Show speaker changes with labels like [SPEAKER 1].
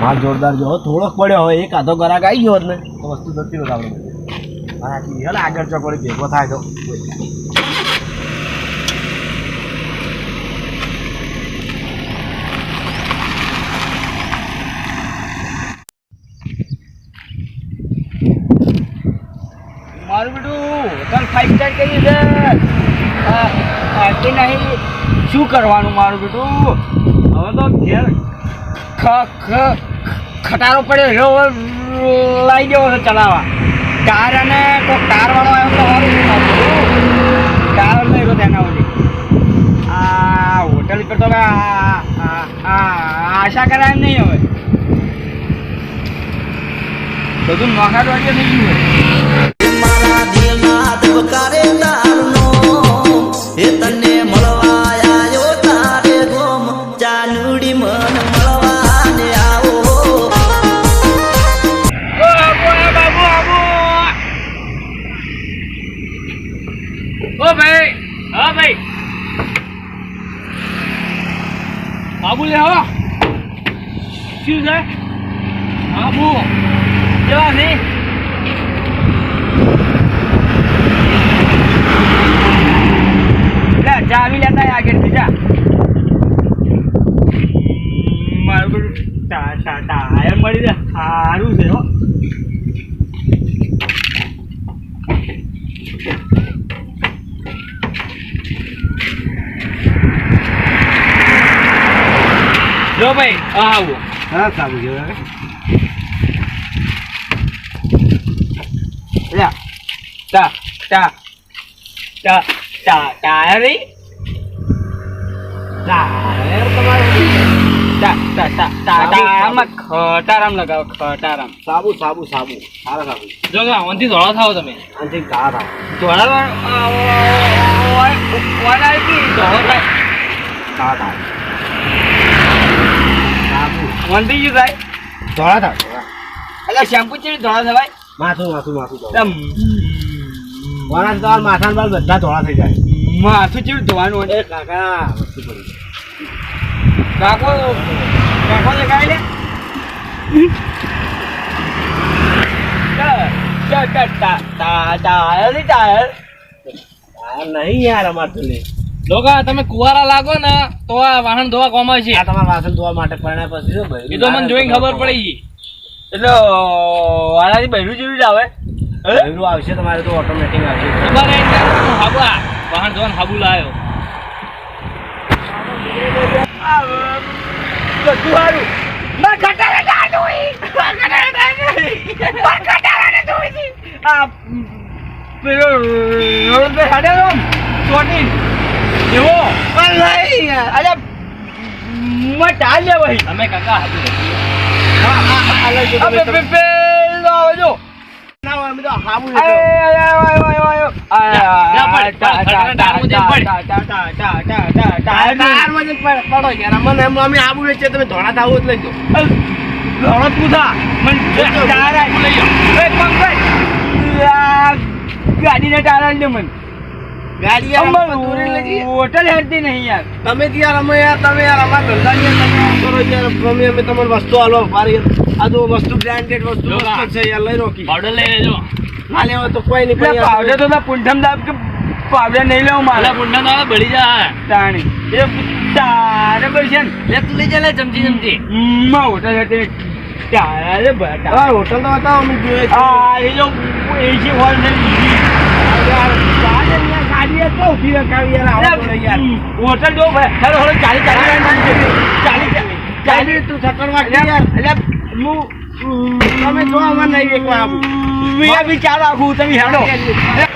[SPEAKER 1] માલ.
[SPEAKER 2] જોરદાર જો થોડોક પડ્યો હોય એક આધો ગરાક આવી ગયો ને તો વસ્તુ જતી હોત આપણે બાકી હેલ આગળ ચોકડી ભેગો થાય તો.
[SPEAKER 3] મારું બેટું ફાઈવ સ્ટાર કરી છે? પાર્ટી નહીં? શું કરવાનું મારું બેટું? હવે તો ઘેર ખટારો પડ્યો લઈ ગયો છે ચલાવવા. કાર અને કોઈ કાર વાળો આવ્યો તો કાર નહીં રહ્યો તેના વડે આ હોટલ પર તો હવે આશા કરાય નહીં હવે. બધું નોખા વાગે થઈ ગયું
[SPEAKER 4] મારા દિલના
[SPEAKER 3] આબુ લે શું છે? આબુ કેવા નહીં ચાવી લેતા આગળથી જા. મારું ટાયર મળી જાય સારું છે હો. જો ભાઈ આવો
[SPEAKER 2] હા
[SPEAKER 3] સાબુ ટાયર
[SPEAKER 2] ટાયર તમારે
[SPEAKER 3] ટા ટા ટા ટા ખટારામ લગાવો ખટારામ
[SPEAKER 2] સાબુ સાબુ સાબુ સારા સાબુ
[SPEAKER 1] જો આમાંથી ધોળા થાવ તમે
[SPEAKER 2] આનાથી ઘા થાય
[SPEAKER 3] ધોળા ધોળો
[SPEAKER 2] ઘા સાબુ
[SPEAKER 3] વંધી ગયું થાય
[SPEAKER 2] ધોળા થાય
[SPEAKER 3] એટલે શેમ્પુ છે ધોળા થવાય
[SPEAKER 2] માથું માથું માથું ધોળા.
[SPEAKER 3] આમ
[SPEAKER 2] વરાળ તો આ માથાના બાલ બધા ધોળા થઈ જાય
[SPEAKER 3] માથું ચેવી ધોવાનું હોય
[SPEAKER 2] કાકા વસ્તુ પડી
[SPEAKER 3] કાકો કાકો લગાવી લે ટાયર
[SPEAKER 2] નહીં યાર અમારે તો લે
[SPEAKER 1] લોકો તમે કુવારા લાગો ને તો આ વાહન ધોવા કોમ છે.
[SPEAKER 2] આ તમારા વાસણ ધોવા માટે પરણ્યા પછી જો ભાઈ?
[SPEAKER 1] એ તો મને જોઈને ખબર પડી ગઈ.
[SPEAKER 3] એટલે વાળાની બહેરું જેવી જ આવે.
[SPEAKER 2] બહેરું આવશે તમારે તો ઓટોમેટિક આવશે.
[SPEAKER 1] તમારે હાબુ આ વાહન ધોવાનું હાબુ લાવ્યો
[SPEAKER 3] બધું સારું ધોઈ ધોઈ આ પેલો રોડ ચોટી. એવો પણ નહીં અરે મેં ટાળ લે ભાઈ
[SPEAKER 1] કાકા
[SPEAKER 3] પેલો
[SPEAKER 2] ના અમે હાબુ વેચીએ, તમે ધોળા થાવ જ દો.
[SPEAKER 3] ધોળો તું થા લઈ ગાડીને ટાળા દે મને
[SPEAKER 2] ગાડી.
[SPEAKER 3] હોટલ હેડતી નહીં યાર.
[SPEAKER 2] તમે યાર અમે યાર તમે યાર અમારા ધંધાની તમે કરો યાર? અમે અમે તમારે વસ્તુ આલો મારી આ તો વસ્તુ બ્રાન્ડેડ વસ્તુ છે યાર લઈ રોકી.
[SPEAKER 1] પાવડર લઈ લેજો
[SPEAKER 2] ના લેવો તો કોઈ નહીં પણ
[SPEAKER 3] પાવડર તો ના પુંઠમ દાબ કે પાવડર નહીં લેવું મારા.
[SPEAKER 1] એટલે દાબ ના બળી જાય.
[SPEAKER 3] તાણી. એ તારે ને?
[SPEAKER 1] લે તું લઈ જા લે ચમચી ચમચી.
[SPEAKER 3] માં હોટલ હેરતી તારે બટા.
[SPEAKER 2] હોટલ તો બતાવો અમે જોઈએ.
[SPEAKER 3] આ એ જો એસી હોલ ને યાર ગાડી અહીંયા ગાડી એ તો ઊભી યાર આવો યાર હોટલ જો ભાઈ હેલો હેલો ચાલી ચાલી ચાલી એટલે હું
[SPEAKER 2] તમે નહીં
[SPEAKER 3] મેં બી ચાલ રાખું તમે